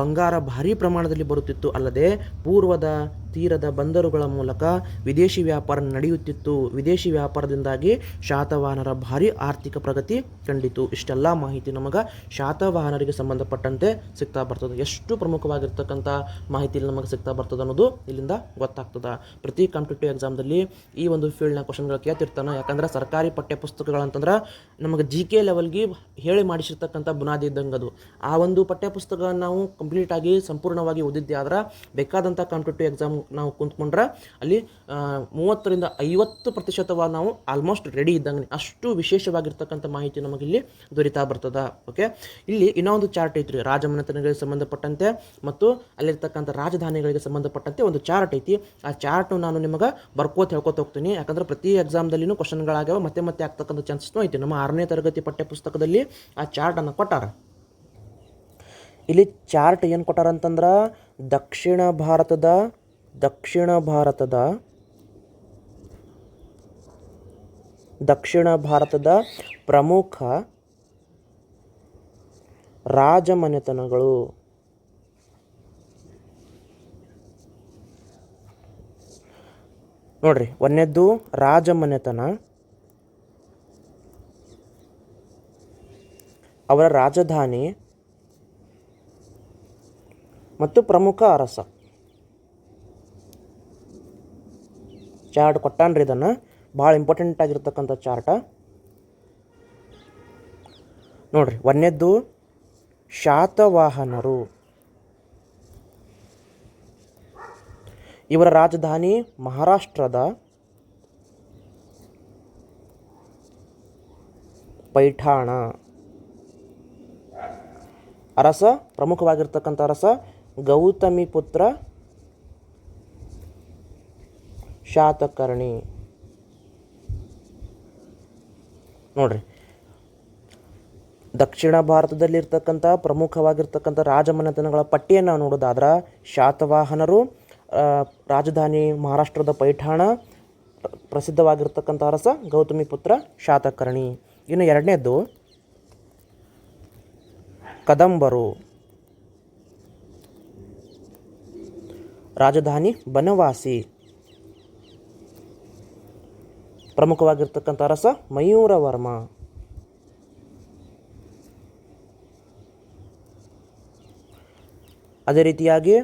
ಬಂಗಾರ ಭಾರಿ ಪ್ರಮಾಣದಲ್ಲಿ ಬರುತ್ತಿತ್ತು. ಅಲ್ಲದೆ ಪೂರ್ವದ ತೀರದ ಬಂದರುಗಳ ಮೂಲಕ ವಿದೇಶಿ ವ್ಯಾಪಾರ ನಡೆಯುತ್ತಿತ್ತು. ವಿದೇಶಿ ವ್ಯಾಪಾರದಿಂದಾಗಿ ಶಾತವಾಹನರ ಭಾರಿ ಆರ್ಥಿಕ ಪ್ರಗತಿ ಕಂಡಿತು. ಇಷ್ಟೆಲ್ಲ ಮಾಹಿತಿ ನಮಗೆ ಶಾತವಾಹನರಿಗೆ ಸಂಬಂಧಪಟ್ಟಂತೆ ಸಿಗ್ತಾ ಬರ್ತದೆ. ಎಷ್ಟು ಪ್ರಮುಖವಾಗಿರ್ತಕ್ಕಂಥ ಮಾಹಿತಿ ನಮಗೆ ಸಿಗ್ತಾ ಬರ್ತದೆ ಅನ್ನೋದು ಇಲ್ಲಿಂದ ಗೊತ್ತಾಗ್ತದೆ. ಪ್ರತಿ ಕಾಂಪಿಟೇಟಿವ್ ಎಕ್ಸಾಮ್ದಲ್ಲಿ ಈ ಒಂದು ಫೀಲ್ಡ್ನ ಕ್ವಶನ್ಗಳು ಕೇಳ್ತಿರ್ತಾನೆ. ಯಾಕಂದ್ರೆ ಸರ್ಕಾರಿ ಪಠ್ಯ ಪುಸ್ತಕಗಳಂತಂದ್ರೆ ನಮಗೆ ಜಿ ಕೆ ಲೆವೆಲ್ಗೆ ಹೇಳಿ ಮಾಡಿಸಿರ್ತಕ್ಕಂಥ ಬುನಾದಿ ಇದ್ದಂಗೆ ಅದು. ಆ ಒಂದು ಪಠ್ಯ ಪುಸ್ತಕ ನಾವು ಕಂಪ್ಲೀಟಾಗಿ ಸಂಪೂರ್ಣವಾಗಿ ಓದಿದ್ದೆ ಆದ್ರೆ ಬೇಕಾದಂಥ ಕಾಂಪಿಟೇಟಿವ್ ಎಕ್ಸಾಮ್ ನಾವು ಕುಂತ್ಕೊಂಡ್ರೆ ಅಲ್ಲಿ ಮೂವತ್ತರಿಂದ ಐವತ್ತು ಪ್ರತಿಶತವ ನಾವು ಆಲ್ಮೋಸ್ಟ್ ರೆಡಿ ಇದ್ದಂಗೆ ಅಷ್ಟು ವಿಶೇಷವಾಗಿರ್ತಕ್ಕಂಥ ಮಾಹಿತಿ ನಮಗಿಲ್ಲಿ ದೊರೀತಾ ಬರ್ತದ. ಓಕೆ ಇಲ್ಲಿ ಇನ್ನೊಂದು ಚಾರ್ಟ್ ಐತ್ರಿ. ರಾಜಮನೆತನಗಳಿಗೆ ಸಂಬಂಧಪಟ್ಟಂತೆ ಮತ್ತು ಅಲ್ಲಿರ್ತಕ್ಕಂಥ ರಾಜಧಾನಿಗಳಿಗೆ ಸಂಬಂಧಪಟ್ಟಂತೆ ಒಂದು ಚಾರ್ಟ್ ಐತಿ. ಆ ಚಾರ್ಟ್ ನಾನು ನಿಮಗೆ ಬರ್ಕೋತ ಹೇಳ್ಕೊತ ಹೋಗ್ತೀನಿ. ಯಾಕಂದ್ರೆ ಪ್ರತಿ ಎಕ್ಸಾಮ್ದಲ್ಲಿನೂ ಕ್ವಶನ್ಗಳಾಗ್ಯಾವ ಮತ್ತೆ ಮತ್ತೆ ಆಗ್ತಕ್ಕಂಥ ಚಾನ್ಸಸ್ನೂ ಐತಿ. ನಮ್ಮ ಆರನೇ ತರಗತಿ ಪಠ್ಯ ಪುಸ್ತಕದಲ್ಲಿ ಆ ಚಾರ್ಟನ್ನು ಕೊಟ್ಟಾರ. ಇಲ್ಲಿ ಚಾರ್ಟ್ ಏನು ಕೊಟ್ಟಾರ ಅಂತಂದ್ರೆ ದಕ್ಷಿಣ ಭಾರತದ ದಕ್ಷಿಣ ಭಾರತದ ದಕ್ಷಿಣ ಭಾರತದ ಪ್ರಮುಖ ರಾಜಮನೆತನಗಳು. ನೋಡ್ರಿ ಒಂದನೇದ್ದು ರಾಜಮನೆತನ. ಅವರ ರಾಜಧಾನಿ. ಮತ್ತು ಪ್ರಮುಖ ಅರಸ. ಚಾರ್ಟ್ ಕೊಟ್ಟಾನ್ರಿ ಇದನ್ನು. ಭಾಳ ಇಂಪಾರ್ಟೆಂಟ್ ಆಗಿರ್ತಕ್ಕಂಥ ಚಾರ್ಟ. ನೋಡ್ರಿ, ಒಂದನೇದ್ದು ಶಾತವಾಹನರು. ಇವರ ರಾಜಧಾನಿ ಮಹಾರಾಷ್ಟ್ರದ ಪೈಠಾಣ. ಅರಸ, ಪ್ರಮುಖವಾಗಿರ್ತಕ್ಕಂಥ ಅರಸ ಗೌತಮಿ ಪುತ್ರ ಶಾತಕರ್ಣಿ. ನೋಡ್ರಿ. ದಕ್ಷಿಣ ಭಾರತದಲ್ಲಿರ್ತಕ್ಕಂಥ ಪ್ರಮುಖವಾಗಿರ್ತಕ್ಕಂಥ ರಾಜಮನೆತನಗಳ ಪಟ್ಟಿಯನ್ನು ನೋಡೋದಾದ್ರೆ ಶಾತವಾಹನರು ರಾಜಧಾನಿ ಮಹಾರಾಷ್ಟ್ರದ ಪೈಠಾಣ ಪ್ರ- ಪ್ರಸಿದ್ಧವಾಗಿರ್ತಕ್ಕಂಥ ಅರಸ ಗೌತಮಿ ಪುತ್ರ ಶಾತಕರ್ಣಿ. ಇನ್ನು ಎರಡನೇದ್ದು, ಕದಂಬರು. ರಾಜಧಾನಿ ಬನವಾಸಿ. ಪ್ರಮುಖವಾಗಿರ್ತಕ್ಕಂಥ ಅರಸ ಮಯೂರವರ್ಮ. ಅದೇ ರೀತಿಯಾಗಿ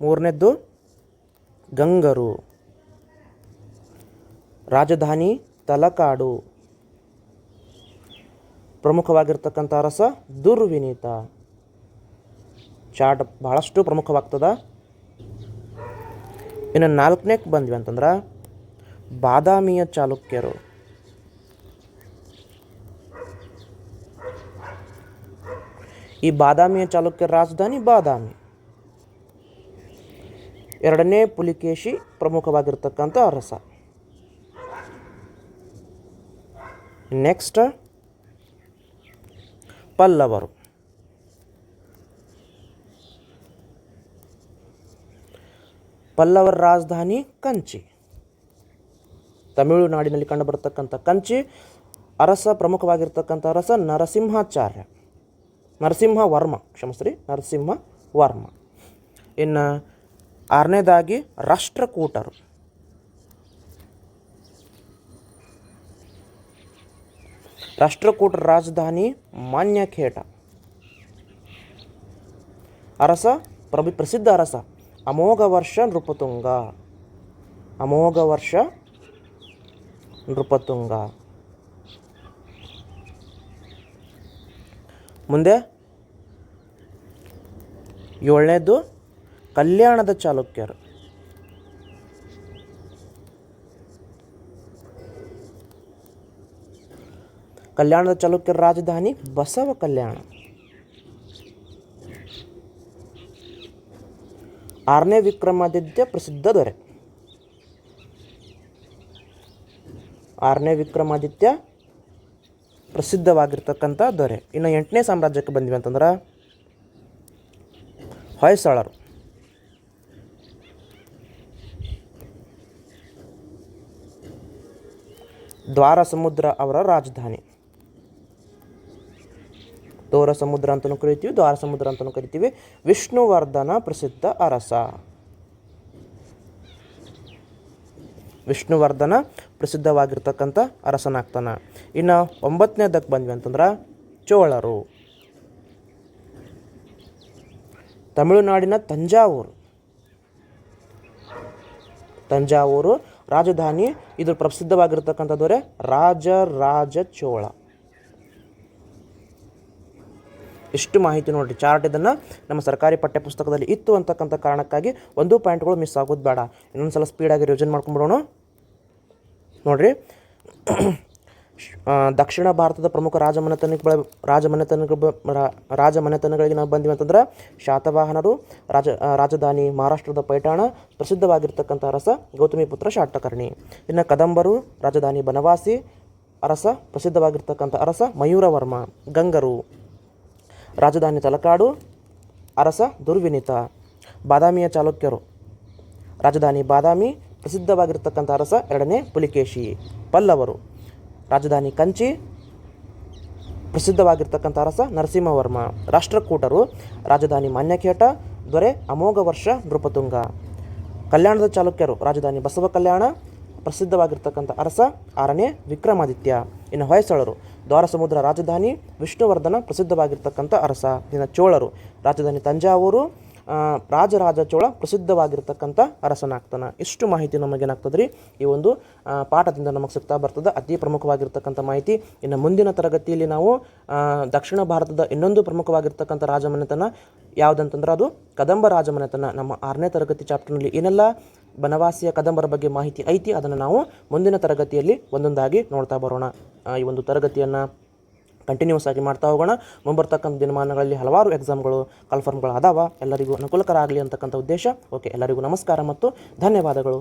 ಮೂರನೇದ್ದು ಗಂಗರು. ರಾಜಧಾನಿ ತಲಕಾಡು. ಪ್ರಮುಖವಾಗಿರ್ತಕ್ಕಂಥ ಅರಸ ದುರ್ವಿನೀತ. ಚಾಟ್ ಭಾಳಷ್ಟು ಪ್ರಮುಖವಾಗ್ತದ. ಇನ್ನು ನಾಲ್ಕನೇಕ್ಕೆ ಬಂದ್ವಿ ಅಂತಂದ್ರೆ ಬಾದಾಮಿಯ ಚಾಲುಕ್ಯರು. ಈ ಬಾದಾಮಿಯ ಚಾಲುಕ್ಯರ ರಾಜಧಾನಿ ಬಾದಾಮಿ. ಎರಡನೇ ಪುಲಿಕೇಶಿ ಪ್ರಮುಖವಾಗಿರ್ತಕ್ಕಂಥ ಅರಸ. ನೆಕ್ಸ್ಟ್ ಪಲ್ಲವರು. ಪಲ್ಲವರ ರಾಜಧಾನಿ ಕಂಚಿ. ತಮಿಳುನಾಡಿನಲ್ಲಿ ಕಂಡುಬರತಕ್ಕಂಥ ಕಂಚಿ, ಅರಸ ಪ್ರಮುಖವಾಗಿರ್ತಕ್ಕಂಥ ಅರಸ ನರಸಿಂಹಾಚಾರ್ಯ. ನರಸಿಂಹ ವರ್ಮ ಕ್ಷಮಿಸ್ರಿ ನರಸಿಂಹ ವರ್ಮ ಇನ್ನು ಆರನೇದಾಗಿ ರಾಷ್ಟ್ರಕೂಟರು. ರಾಷ್ಟ್ರಕೂಟರ ರಾಜಧಾನಿ ಮಾನ್ಯಖೇಟ ಅರಸ ಪ್ರಭಿ ಪ್ರಸಿದ್ಧ ಅರಸ ಅಮೋಘ ವರ್ಷ ನೃಪತುಂಗ. ಅಮೋಘ ವರ್ಷ ನೃಪತುಂಗ. ಮುಂದೆ ಏಳನೇದು ಕಲ್ಯಾಣದ ಚಾಲುಕ್ಯರು. ಕಲ್ಯಾಣದ ಚಾಲುಕ್ಯರ ರಾಜಧಾನಿ ಬಸವ ಕಲ್ಯಾಣ. ಆರನೇ ವಿಕ್ರಮಾದಿತ್ಯ ಪ್ರಸಿದ್ಧ ದೊರೆ. ಆರನೇ ವಿಕ್ರಮಾದಿತ್ಯ ಪ್ರಸಿದ್ಧವಾಗಿರ್ತಕ್ಕಂಥ ದೊರೆ. ಇನ್ನು ಎಂಟನೇ ಸಾಮ್ರಾಜ್ಯಕ್ಕೆ ಬಂದ್ವಿ ಅಂತಂದ್ರೆ ಹೊಯ್ಸಳರು. ದ್ವಾರ ಸಮುದ್ರ ಅವರ ರಾಜಧಾನಿ. ದೋರ ಸಮುದ್ರ ಅಂತಲೂ ಕರಿತೀವಿ ದ್ವಾರ ಸಮುದ್ರ ಅಂತಲೂ ಕರಿತೀವಿ. ವಿಷ್ಣುವರ್ಧನ ಪ್ರಸಿದ್ಧ ಅರಸ. ವಿಷ್ಣುವರ್ಧನ ಪ್ರಸಿದ್ಧವಾಗಿರ್ತಕ್ಕಂಥ ಅರಸನಾಗ್ತಾನ. ಇನ್ನು ಒಂಬತ್ತನೇದಕ್ಕೆ ಬಂದ್ವಿ ಅಂತಂದ್ರೆ ಚೋಳರು. ತಮಿಳುನಾಡಿನ ತಂಜಾವೂರು. ತಂಜಾವೂರು ರಾಜಧಾನಿ ಇದು ರಾಜ ರಾಜ ಚೋಳ. ಇಷ್ಟು ಮಾಹಿತಿ ನೋಡಿರಿ. ಚಾರ್ಟ್ ಇದನ್ನು ನಮ್ಮ ಸರ್ಕಾರಿ ಪಠ್ಯಪುಸ್ತಕದಲ್ಲಿ ಇತ್ತು ಅಂತಕ್ಕಂಥ ಕಾರಣಕ್ಕಾಗಿ ಒಂದು ಪಾಯಿಂಟ್ಗಳು ಮಿಸ್ ಆಗೋದು ಬೇಡ. ಇನ್ನೊಂದು ಸಲ ಸ್ಪೀಡಾಗಿ ರಿವಿಷನ್ ಮಾಡ್ಕೊಂಬಿಡೋಣ ನೋಡಿರಿ. ದಕ್ಷಿಣ ಭಾರತದ ಪ್ರಮುಖ ರಾಜಮನೆತನಗಳ ರಾಜಮನೆತನಗಳ ರಾಜಮನೆತನಗಳಿಗೆ ನಾವು ಬಂದಿವೆ ಅಂತಂದ್ರೆ ಶಾತವಾಹನರು, ರಾಜ ರಾಜಧಾನಿ ಮಹಾರಾಷ್ಟ್ರದ ಪೈಠಾಣ, ಪ್ರಸಿದ್ಧವಾಗಿರ್ತಕ್ಕಂಥ ಅರಸ ಗೌತಮಿಪುತ್ರ ಶಾಟಕರ್ಣಿ ಇನ್ನು ಕದಂಬರು, ರಾಜಧಾನಿ ಬನವಾಸಿ, ಅರಸ ಪ್ರಸಿದ್ಧವಾಗಿರ್ತಕ್ಕಂಥ ಅರಸ ಮಯೂರವರ್ಮ, ಗಂಗರು. ರಾಜಧಾನಿ ತಲಕಾಡು, ಅರಸ ದುರ್ವಿನಿತ, ಬಾದಾಮಿಯ ಚಾಲುಕ್ಯರು. ರಾಜಧಾನಿ ಬಾದಾಮಿ, ಪ್ರಸಿದ್ಧವಾಗಿರ್ತಕ್ಕಂಥ ಅರಸ, ಎರಡನೇ ಪುಲಿಕೇಶಿ, ಪಲ್ಲವರು. ರಾಜಧಾನಿ ಕಂಚಿ, ಪ್ರಸಿದ್ಧವಾಗಿರ್ತಕ್ಕಂಥ ಅರಸ ನರಸಿಂಹವರ್ಮ. ರಾಷ್ಟ್ರಕೂಟರು, ರಾಜಧಾನಿ ಮಾನ್ಯಖೇಟ ದೊರೆ ಅಮೋಘ ವರ್ಷ ನೃಪತುಂಗ. ಕಲ್ಯಾಣದ ಚಾಲುಕ್ಯರು, ರಾಜಧಾನಿ ಬಸವ ಕಲ್ಯಾಣ, ಪ್ರಸಿದ್ಧವಾಗಿರ್ತಕ್ಕಂಥ ಅರಸ, ಆರನೇ ವಿಕ್ರಮಾದಿತ್ಯ. ಇನ್ನು ಹೊಯ್ಸಳರು ದ್ವಾರಸಮುದ್ರ ರಾಜಧಾನಿ ವಿಷ್ಣುವರ್ಧನ ಪ್ರಸಿದ್ಧವಾಗಿರ್ತಕ್ಕಂಥ ಅರಸ. ಇನ್ನು ಚೋಳರು. ರಾಜಧಾನಿ ತಂಜಾವೂರು ರಾಜರಾಜ ಚೋಳ ಪ್ರಸಿದ್ಧವಾಗಿರ್ತಕ್ಕಂಥ ಅರಸನಾಗ್ತಾನೆ. ಇಷ್ಟು ಮಾಹಿತಿ ನಮಗೇನಾಗ್ತದೆ ರೀ ಈ ಒಂದು ಪಾಠದಿಂದ ನಮಗೆ ಸಿಗ್ತಾ ಬರ್ತದೆ. ಅತಿ ಪ್ರಮುಖವಾಗಿರ್ತಕ್ಕಂಥ ಮಾಹಿತಿ. ಇನ್ನು ಮುಂದಿನ ತರಗತಿಯಲ್ಲಿ ನಾವು ದಕ್ಷಿಣ ಭಾರತದ ಇನ್ನೊಂದು ಪ್ರಮುಖವಾಗಿರ್ತಕ್ಕಂಥ ರಾಜಮನೆತನ ಯಾವುದಂತಂದ್ರೆ ಅದು ಕದಂಬ ರಾಜಮನೆತನ. ನಮ್ಮ ಆರನೇ ತರಗತಿ ಚಾಪ್ಟರ್ನಲ್ಲಿ ಏನೆಲ್ಲ ಬನವಾಸಿಯ ಕದಂಬರ ಬಗ್ಗೆ ಮಾಹಿತಿ ಐತಿ, ಅದನ್ನು ನಾವು ಮುಂದಿನ ತರಗತಿಯಲ್ಲಿ ಒಂದೊಂದಾಗಿ ನೋಡ್ತಾ ಬರೋಣ. ಈ ಒಂದು ತರಗತಿಯನ್ನು ಕಂಟಿನ್ಯೂಸ್ ಆಗಿ ಮಾಡ್ತಾ ಹೋಗೋಣ. ಮುಂಬರ್ತಕ್ಕಂಥ ದಿನಮಾನಗಳಲ್ಲಿ ಹಲವಾರು ಎಕ್ಸಾಮ್ಗಳು ಕನ್ಫರ್ಮ್ಗಳು ಅದಾವ ಎಲ್ಲರಿಗೂ ಅನುಕೂಲಕರ ಆಗಲಿ ಅಂತಕ್ಕಂಥ ಉದ್ದೇಶ. ಓಕೆ ಎಲ್ಲರಿಗೂ ನಮಸ್ಕಾರ ಮತ್ತು ಧನ್ಯವಾದಗಳು.